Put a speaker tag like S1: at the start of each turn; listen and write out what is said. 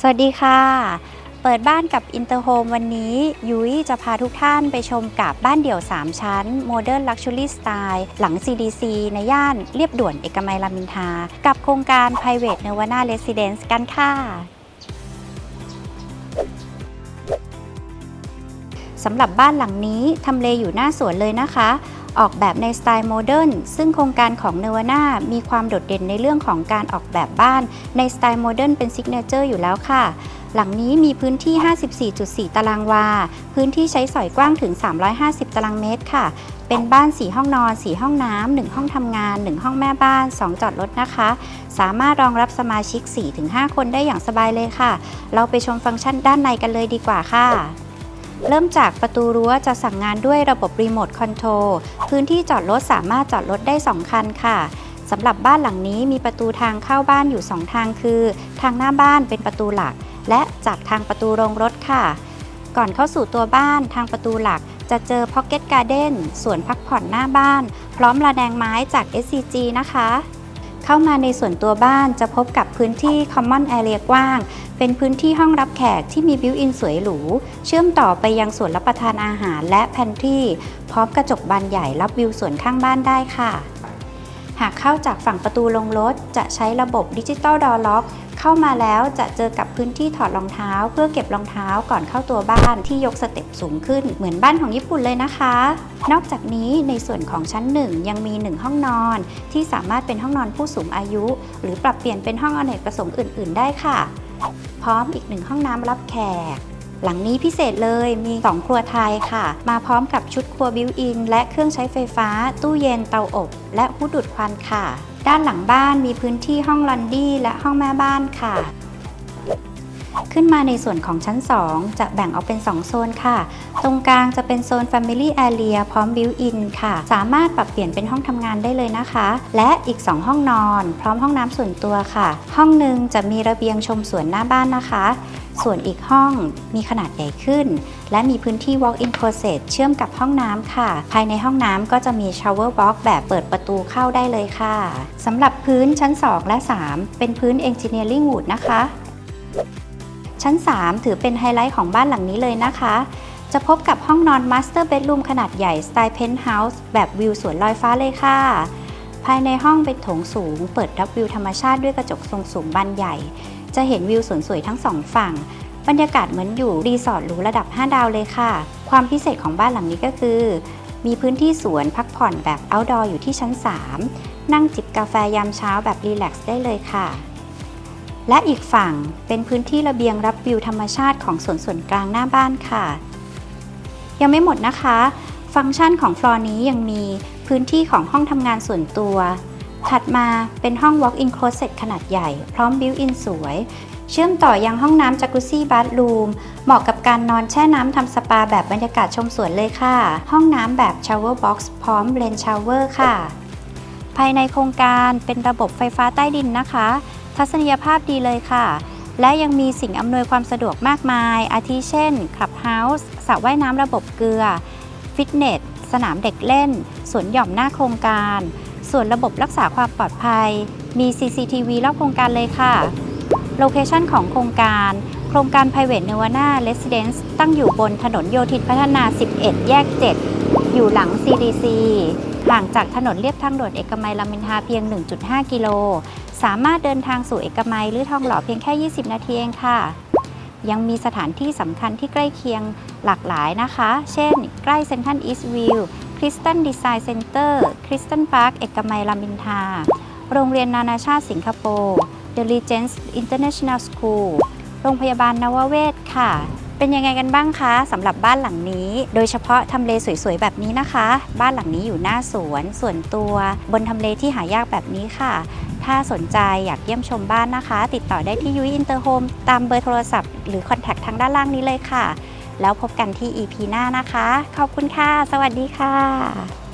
S1: สวัสดีค่ะ เปิดบ้านกับอินเตอร์โฮมวันนี้ ยุ้ยจะพาทุกท่านไปชมกับบ้านเดี่ยว 3 ชั้น Modern Luxury Style หลัง CDC ในย่านเรียบด่วนเอกมัยรามอินทรากับโครงการ Private Nirvana Residence กันค่ะ สำหรับบ้านหลังนี้ทำเลอยู่หน้าสวนเลยนะคะ ออกแบบในสไตล์โมเดิร์นซึ่งโครงการของเนวาน่ามีความโดดเด่นในเรื่องของการออกแบบบ้านในสไตล์โมเดิร์นเป็นซิกเนเจอร์อยู่แล้วค่ะ หลังนี้มีพื้นที่ 54.4 ตารางวา พื้นที่ใช้สอยกว้างถึง 350 ตารางเมตรค่ะ เป็นบ้าน 4 ห้องนอน 4 ห้องน้ำ 1 ห้องทำงาน 1 ห้องแม่บ้าน 2 จอดรถนะคะ สามารถรองรับสมาชิก 4-5 คนได้อย่างสบายเลยค่ะ เราไปชมฟังก์ชันด้านในกันเลยดีกว่าค่ะ เริ่มจากประตูรั้วจะสั่งงานด้วยระบบรีโมทคอนโทรลพื้นที่จอดรถสามารถจอดรถได้ 2 คันค่ะสำหรับบ้านหลังนี้มีประตูทางเข้าบ้านอยู่ 2 ทางคือ ทางหน้าบ้านเป็นประตูหลัก และจากทางประตูโรงรถค่ะ ก่อนเข้าสู่ตัวบ้านทางประตูหลักจะเจอ Pocket Garden สวนพักผ่อนหน้าบ้าน พร้อมระแนงไม้จาก SCG นะคะ เข้ามาในส่วนตัวบ้านจะพบกับพื้นที่ Common Area กว้าง เป็นพื้นที่ห้องรับแขกที่มีบิวอินสวยหรู เชื่อมต่อไปยังส่วนรับประทานอาหารและแพนทรีพร้อมกระจกบานใหญ่รับวิวสวนข้างบ้านได้ค่ะ หากเข้าจากฝั่งประตูลงรถจะใช้ระบบดิจิตอลดอล็อก เข้ามาแล้วจะเจอกับพื้นที่ถอดรองเท้า เพื่อเก็บรองเท้าก่อนเข้าตัวบ้านที่ยกสเต็ปสูงขึ้นเหมือนบ้านของญี่ปุ่นเลยนะคะ นอกจากนี้ในส่วนของชั้นหนึ่งยังมี 1 ห้องนอน ที่สามารถเป็นห้องนอนผู้สูงอายุ หรือปรับเปลี่ยนเป็นห้องอเนกประสงค์อื่น ๆ ได้ค่ะ พร้อมอีกหนึ่งห้องน้ำรับแขก หลังนี้พิเศษเลยมี 2 ครัวไทยค่ะ มาพร้อมกับชุดครัวบิวอิน และเครื่องใช้ไฟฟ้า ตู้เย็นเตาอบ และหูดูดควันค่ะ ด้านหลังบ้านมีพื้นที่ห้องลอนดี้และห้องแม่บ้านค่ะ ขึ้นมาในส่วนของชั้น 2 จะแบ่งออกเป็น 2 โซนค่ะ ตรงกลางจะเป็นโซน Family Area พร้อม Built-in ค่ะ สามารถปรับเปลี่ยนเป็นห้องทำงานได้เลยนะคะ และอีก 2 ห้องนอน พร้อมห้องน้ำส่วนตัวค่ะ ห้องหนึ่งจะมีระเบียงชมสวนหน้าบ้านนะคะ ส่วนอีกห้องมีขนาดใหญ่ขึ้น และมีพื้นที่ walk-in closet เชื่อมกับห้องน้ำค่ะ ภายในห้องน้ำก็จะมี shower box แบบเปิดประตูเข้าได้เลยค่ะสำหรับพื้นชั้น 2 และ 3 เป็นพื้น engineering wood นะคะ ชั้น 3 ถือเป็นไฮไลท์ของบ้านหลังนี้เลยนะคะ จะพบกับห้องนอน Master Bedroom ขนาดใหญ่สไตล์ Penthouse แบบวิวสวนลอยฟ้าเลยค่ะภายในห้องเป็นโถงสูง เปิดรับวิวธรรมชาติด้วยกระจกทรงสูงบานใหญ่ จะเห็นวิวสวนสวยทั้งสองฝั่ง บรรยากาศเหมือนอยู่รีสอร์ทหรูระดับ 5 ดาวเลยค่ะ ความพิเศษของบ้านหลังนี้ก็คือ มีพื้นที่สวนพักผ่อนแบบ outdoor อยู่ที่ชั้น 3 นั่งจิบกาแฟยามเช้าแบบรีแลกซ์ได้เลยค่ะ และอีกฝั่งเป็นพื้นที่ระเบียงรับวิวธรรมชาติของสวนส่วนกลางหน้าบ้านค่ะ ยังไม่หมดนะคะ ฟังก์ชันของฟลอร์นี้ยังมีพื้นที่ของห้องทำงานส่วนตัว ถัดมาเป็นห้อง walk-in closet ขนาดใหญ่ พร้อม built-in สวย เชื่อมต่อยังห้องน้ำจักรุซี่บัธรูม เหมาะกับการนอนแช่น้ำทำสปาแบบบรรยากาศชมสวนเลยค่ะ ห้องน้ำแบบ shower box พร้อม rain shower ค่ะ ภายในโครงการเป็นระบบไฟฟ้าใต้ดินนะคะ ทัศนียภาพดีเลยค่ะ และยังมีสิ่งอำนวยความสะดวกมากมาย อาทิเช่นคลับเฮาส์สระว่ายน้ำระบบเกลือ ฟิตเนส สนามเด็กเล่น สวนหย่อมหน้าโครงการ ส่วนระบบรักษาความปลอดภัย มี CCTV รอบโครงการเลยค่ะ โลเคชันของโครงการ โครงการ Private Nirvana Residence ตั้งอยู่บนถนนโยธินพัฒนา 11 แยก 7 อยู่หลัง CDC ห่างจากถนนเลียบทางด่วนเอกมัยรามินทาเพียง 1.5 กิโล สามารถเดินทางสู่เอกมัยหรือทองหล่อเพียงแค่ 20 นาทีเองค่ะ ยังมีสถานที่สำคัญที่ใกล้เคียงหลากหลายนะคะ เช่น ใกล้เซ็นทรัลอีสต์วิวคริสตันดีไซน์เซ็นเตอร์คริสตันพาร์คเอกมัยรามินทา โรงเรียนนานาชาติสิงคโปร์ The Regents International School โรงพยาบาลนวเวศค่ะ เป็นยังไงกันบ้างคะสำหรับบ้านหลังนี้ โดยเฉพาะทำเลสวยๆแบบนี้นะคะ บ้านหลังนี้อยู่หน้าสวนส่วนตัว บนทำเลที่หายากแบบนี้ค่ะ ถ้าสนใจอยากเยี่ยมชมบ้านนะคะ ติดต่อได้ที่ยุ้ยอินเตอร์โฮมตามเบอร์โทรศัพท์หรือคอนแทคทางด้านล่างนี้เลยค่ะ แล้วพบกันที่ EP หน้านะคะ ขอบคุณค่ะ สวัสดีค่ะ